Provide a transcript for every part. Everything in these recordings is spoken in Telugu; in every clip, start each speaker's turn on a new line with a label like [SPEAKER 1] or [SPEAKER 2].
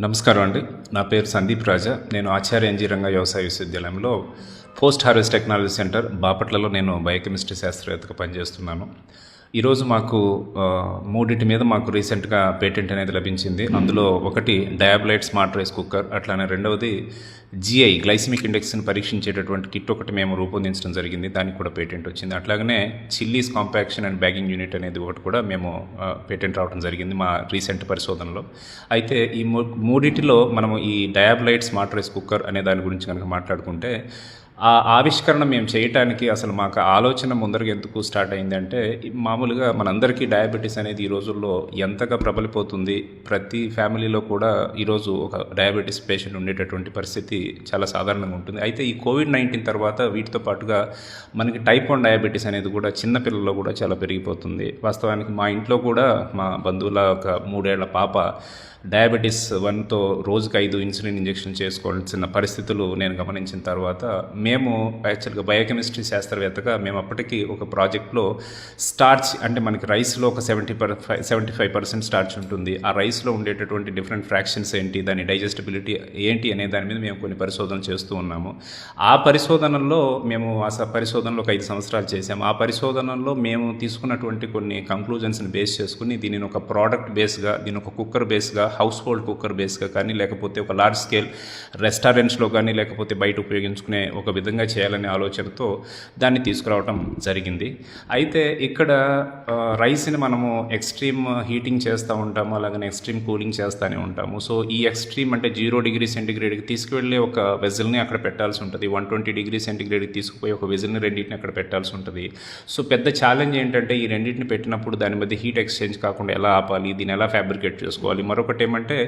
[SPEAKER 1] నమస్కారం అండి. నా పేరు సందీప్ రాజా. నేను ఆచార్య ఎన్జీ రంగ వ్యవసాయ విశ్వవిద్యాలయంలో పోస్ట్ హార్వెస్ట్ టెక్నాలజీ సెంటర్ బాపట్లలో నేను బయోకెమిస్ట్రీ శాస్త్రవేత్తగా పనిచేస్తున్నాను. ఈరోజు మాకు మూడింటి మీద మాకు రీసెంట్గా పేటెంట్ అనేది లభించింది. అందులో ఒకటి డయాబ్లైట్ స్మార్ట్ రైస్ కుక్కర్ అట్లానే రెండవది జిఐ గ్లైసిమిక్ ఇండెక్స్ని పరీక్షించేటటువంటి కిట్ ఒకటి మేము రూపొందించడం జరిగింది. దానికి కూడా పేటెంట్ వచ్చింది. అట్లాగనే chillies compaction and bagging unit అనేది ఒకటి కూడా మేము పేటెంట్ రావడం జరిగింది మా రీసెంట్ పరిశోధనలో. అయితే ఈ మూ- మనము ఈ డయాబ్లైట్ స్మార్ట్ రైస్ కుక్కర్ అనే దాని గురించి కనుక మాట్లాడుకుంటే ఆ ఆవిష్కరణ మేము చేయటానికి అసలు మాకు ఆలోచన ముందరగా ఎందుకు స్టార్ట్ అయిందంటే మామూలుగా మనందరికీ డయాబెటీస్ అనేది ఈ రోజుల్లో ఎంతగా ప్రబలిపోతుంది ప్రతి ఫ్యామిలీలో కూడా ఈరోజు ఒక డయాబెటీస్ పేషెంట్ ఉండేటటువంటి పరిస్థితి చాలా సాధారణంగా ఉంటుంది. అయితే ఈ కోవిడ్ నైన్టీన్ తర్వాత వీటితో పాటుగా మనకి టైప్ వన్ డయాబెటీస్ అనేది కూడా చిన్న పిల్లల్లో కూడా చాలా పెరిగిపోతుంది. వాస్తవానికి మా ఇంట్లో కూడా మా బంధువుల ఒక మూడేళ్ళ పాప డయాబెటీస్ వన్తో రోజుకి ఐదు ఇన్సులిన్ ఇంజెక్షన్ చేసుకోవాల్సిన పరిస్థితులు నేను గమనించిన తర్వాత మేము యాక్చువల్గా బయోకెమిస్ట్రీ శాస్త్రవేత్తగా మేము అప్పటికి ఒక ప్రాజెక్ట్లో స్టార్చ్ అంటే మనకి రైస్లో ఒక seventy per seventy five percent starch ఉంటుంది. ఆ రైస్లో ఉండేటటువంటి డిఫరెంట్ ఫ్రాక్షన్స్ ఏంటి దాని డైజెస్టబిలిటీ ఏంటి అనే దాని మీద మేము కొన్ని పరిశోధనలు చేస్తూ ఉన్నాము. ఆ పరిశోధనల్లో మేము ఆ స- పరిశోధనలో ఒక ఐదు సంవత్సరాలు చేసాము ఆ పరిశోధనలో మేము తీసుకున్నటువంటి కొన్ని కంక్లూజన్స్ని బేస్ చేసుకుని దీనిని ఒక ప్రోడక్ట్ బేస్గా దీని ఒక కుక్కర్ బేస్గా హౌస్ హోల్డ్ కుక్కర్ బేస్గా కానీ లేకపోతే ఒక లార్జ్ స్కేల్ రెస్టారెంట్స్లో కానీ లేకపోతే బయట ఉపయోగించుకునే ఒక విధంగా చేయాలనే ఆలోచనతో దాన్ని తీసుకురావడం జరిగింది. అయితే ఇక్కడ రైస్ని మనము ఎక్స్ట్రీమ్ హీటింగ్ చేస్తూ ఉంటాము అలాగనే ఎక్స్ట్రీమ్ కూలింగ్ చేస్తూనే ఉంటాము. సో ఈ ఎక్స్ట్రీమ్ అంటే జీరో డిగ్రీ సెంటిగ్రేడ్కి తీసుకువెళ్ళే ఒక వెజిల్ని అక్కడ పెట్టాల్సి ఉంటుంది. వన్ ట్వంటీ డిగ్రీ సెంటిగ్రేడ్కి తీసుకుపోయి ఒక వెజిల్ని రెండింటిని అక్కడ పెట్టాల్సి ఉంటుంది. సో పెద్ద ఛాలెంజ్ ఏంటంటే ఈ రెండింటిని పెట్టినప్పుడు దాని మధ్య హీట్ ఎక్స్చేంజ్ కాకుండా ఎలా ఆపాలి దీన్ని ఎలా ఫ్యాబ్రికేట్ చేసుకోవాలి. మరొకటి ఏమంటే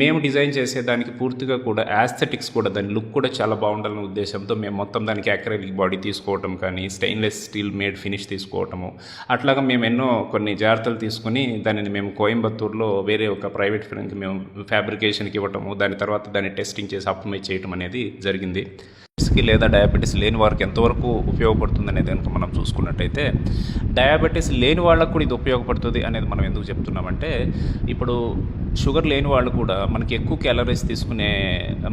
[SPEAKER 1] మేము డిజైన్ చేసేదానికి పూర్తిగా కూడా యాస్థెటిక్స్ కూడా దాని లుక్ కూడా చాలా బాగుండాలనే ఉద్దేశంతో మేము మొత్తం దానికి అక్రెలిక్ బాడీ తీసుకోవటం కానీ స్టెయిన్లెస్ స్టీల్ మేడ్ ఫినిష్ తీసుకోవటము. అట్లాగా మేము ఎన్నో కొన్ని జాగ్రత్తలు తీసుకుని దానిని మేము కోయంబత్తూరులో వేరే ఒక ప్రైవేట్ ఫిల్మ్కి మేము ఫ్యాబ్రికేషన్కి ఇవ్వటము దాని తర్వాత దాన్ని టెస్టింగ్ చేసి అప్టమైజ్ చేయటం అనేది జరిగింది. డయాబెటీస్కి లేదా డయాబెటీస్ లేని వారికి ఎంతవరకు ఉపయోగపడుతుంది అనేది కనుక మనం చూసుకున్నట్టయితే డయాబెటీస్ లేని వాళ్ళకు కూడా ఇది ఉపయోగపడుతుంది అనేది మనం ఎందుకు చెప్తున్నామంటే ఇప్పుడు షుగర్ లేని వాళ్ళు కూడా మనకి ఎక్కువ క్యాలరీస్ తీసుకునే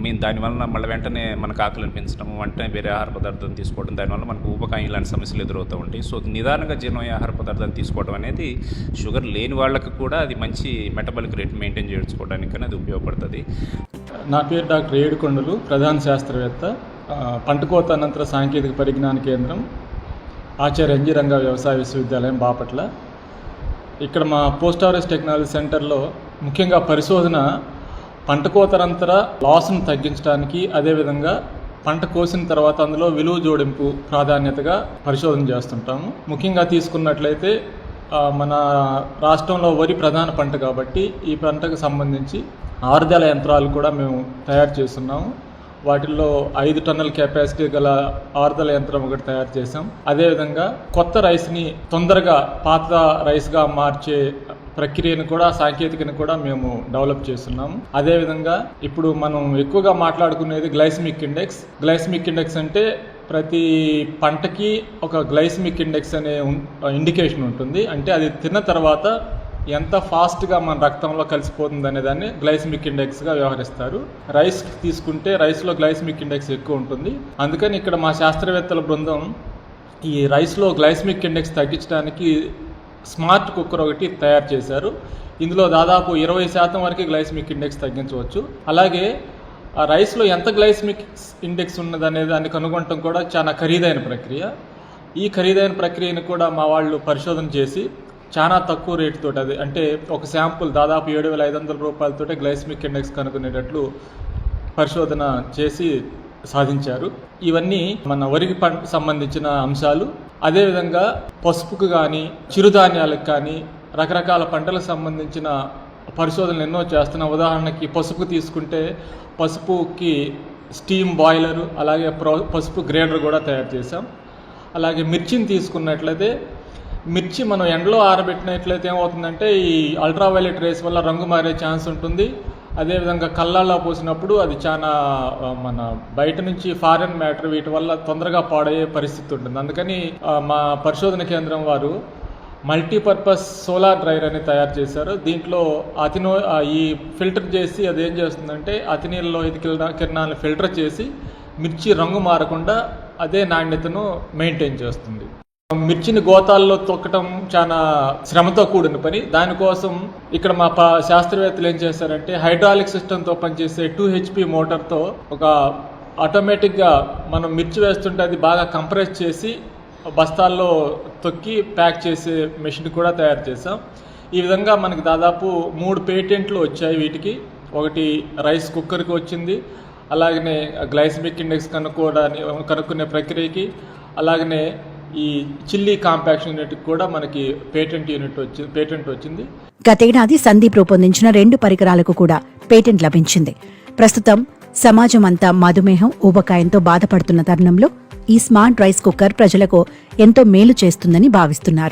[SPEAKER 1] మీన్ దానివల్ల మళ్ళీ వెంటనే మనకు ఆకలి అనిపించడం వెంటనే వేరే ఆహార పదార్థం తీసుకోవడం దానివల్ల మనకు ఊపకాయం ఇలాంటి సమస్యలు ఎదురవుతూ ఉంటాయి. సో నిదానంగా జీర్ణమయ్యే ఆహార పదార్థాన్ని తీసుకోవడం అనేది షుగర్ లేని వాళ్ళకి కూడా అది మంచి మెటబాలిక్ రేట్ మెయింటైన్ చేసుకోవడానికి అది ఉపయోగపడుతుంది.
[SPEAKER 2] నా పేరు డాక్టర్ ఏడుకొండలు ప్రధాన శాస్త్రవేత్త. పంటకోత పంట కోత అనంతర సాంకేతిక పరిజ్ఞాన కేంద్రం ఆచార్య ఎన్జీ వ్యవసాయ విశ్వవిద్యాలయం బాపట్ల. ఇక్కడ మా పోస్ట్ హార్వెస్ట్ టెక్నాలజీ సెంటర్లో ముఖ్యంగా పరిశోధన పంట కోత అనంతర లాస్ను తగ్గించడానికి అదేవిధంగా పంట కోసిన తర్వాత అందులో విలువ జోడింపు ప్రాధాన్యతగా పరిశోధన చేస్తుంటాము. ముఖ్యంగా తీసుకున్నట్లయితే మన రాష్ట్రంలో వరి ప్రధాన పంట కాబట్టి ఈ పంటకు సంబంధించి ఆరుదల యంత్రాలు కూడా మేము తయారు చేస్తున్నాము. వాటిల్లో ఐదు టన్నుల కెపాసిటీ గల ఆరుదల యంత్రం ఒకటి తయారు చేసాం అదేవిధంగా కొత్త రైస్ని తొందరగా పాత రైస్గా మార్చే ప్రక్రియను కూడా సాంకేతికను కూడా మేము డెవలప్ చేస్తున్నాము అదేవిధంగా ఇప్పుడు మనం ఎక్కువగా మాట్లాడుకునేది గ్లైసమిక్ ఇండెక్స్ గ్లైస్మిక్ ఇండెక్స్ అంటే ప్రతి పంటకి ఒక గ్లైసమిక్ ఇండెక్స్ అనే ఇండికేషన్ ఉంటుంది. అంటే అది తిన్న తర్వాత ఎంత ఫాస్ట్గా మన రక్తంలో కలిసిపోతుంది అనే దాన్ని ఇండెక్స్గా వ్యవహరిస్తారు. రైస్ తీసుకుంటే రైస్లో గ్లైసిమిక్ ఇండెక్స్ ఎక్కువ ఉంటుంది. అందుకని ఇక్కడ మా శాస్త్రవేత్తల బృందం ఈ రైస్లో గ్లైసిమిక్ ఇండెక్స్ తగ్గించడానికి స్మార్ట్ కుక్కర్ ఒకటి తయారు చేశారు. ఇందులో దాదాపు ఇరవై శాతం వరకు గ్లైసిమిక్ ఇండెక్స్ తగ్గించవచ్చు. అలాగే ఆ రైస్లో ఎంత గ్లైసిమిక్ ఇండెక్స్ ఉన్నదనే దాన్ని కనుగొనటం కూడా చాలా ఖరీదైన ప్రక్రియ. ఈ ఖరీదైన ప్రక్రియను కూడా మా వాళ్ళు పరిశోధన చేసి చాలా తక్కువ రేటుతో అది. అంటే ఒక శాంపుల్ దాదాపు ఏడు వేల ఐదు వందల రూపాయలతోటే గ్లైస్మిక్ ఇండెక్స్ కనుక్కునేటట్లు పరిశోధన చేసి సాధించారు. ఇవన్నీ మన వరికి పంట సంబంధించిన అంశాలు. అదేవిధంగా పసుపుకు కానీ చిరుధాన్యాలకు కానీ రకరకాల పంటలకు సంబంధించిన పరిశోధనలు ఎన్నో చేస్తున్న. ఉదాహరణకి పసుపు తీసుకుంటే పసుపుకి స్టీమ్ బాయిలరు అలాగే ప్రో- పసుపు గ్రైండర్ కూడా తయారు చేసాం అలాగే మిర్చిని తీసుకున్నట్లయితే మిర్చి మనం ఎండలో ఆరబెట్టినట్లయితే ఏమవుతుందంటే ఈ అల్ట్రావైలెట్ రేస్ వల్ల రంగు మారే ఛాన్స్ ఉంటుంది. అదేవిధంగా కళ్ళల్లో పోసినప్పుడు అది చాలా మన బయట నుంచి ఫారెన్ మ్యాటర్ వీటి వల్ల తొందరగా పాడయ్యే పరిస్థితి ఉంటుంది. అందుకని మా పరిశోధన కేంద్రం వారు మల్టీపర్పస్ సోలార్ డ్రైర్ అని తయారు చేశారు. దీంట్లో అతినో ఈ ఫిల్టర్ చేసి అది ఏం చేస్తుందంటే అతినీళ్ళలో ఇది కిరణ కిరణాలను ఫిల్టర్ చేసి మిర్చి రంగు మారకుండా అదే నాణ్యతను మెయింటైన్ చేస్తుంది. మిర్చిని గోతాల్లో తొక్కటం చాలా శ్రమతో కూడిన పని. దానికోసం ఇక్కడ మా శాస్త్రవేత్తలు ఏం చేశారంటే హైడ్రాలిక్ సిస్టంతో పనిచేసే టూ హెచ్పి మోటార్తో ఒక ఆటోమేటిక్గా మనం మిర్చి వేస్తుంటే అది బాగా కంప్రెస్ చేసి బస్తాల్లో తొక్కి ప్యాక్ చేసే మెషిన్ కూడా తయారు చేసాం ఈ విధంగా మనకి దాదాపు మూడు పేటెంట్లు వచ్చాయి వీటికి. ఒకటి రైస్ కుక్కర్కి వచ్చింది. అలాగనే గ్లైసమిక్ ఇండెక్స్ కనుక్కోవడానికి కనుక్కునే ప్రక్రియకి. అలాగనే ఈ చిల్లీ కాంపాక్షన్ యూనిట్ కూడా మనకి పేటెంట్ యూనిట్ వచ్చి పేటెంట్ వచ్చింది.
[SPEAKER 3] గతేడాది సందీప్ రూపొందించిన రెండు పరికరాలకు కూడా పేటెంట్ లభించింది. ప్రస్తుతం సమాజం అంతా మధుమేహం ఊబకాయంతో బాధపడుతున్న తరుణంలో ఈ స్మార్ట్ రైస్ కుక్కర్ ప్రజలకు ఎంతో మేలు చేస్తుందని భావిస్తున్నారు.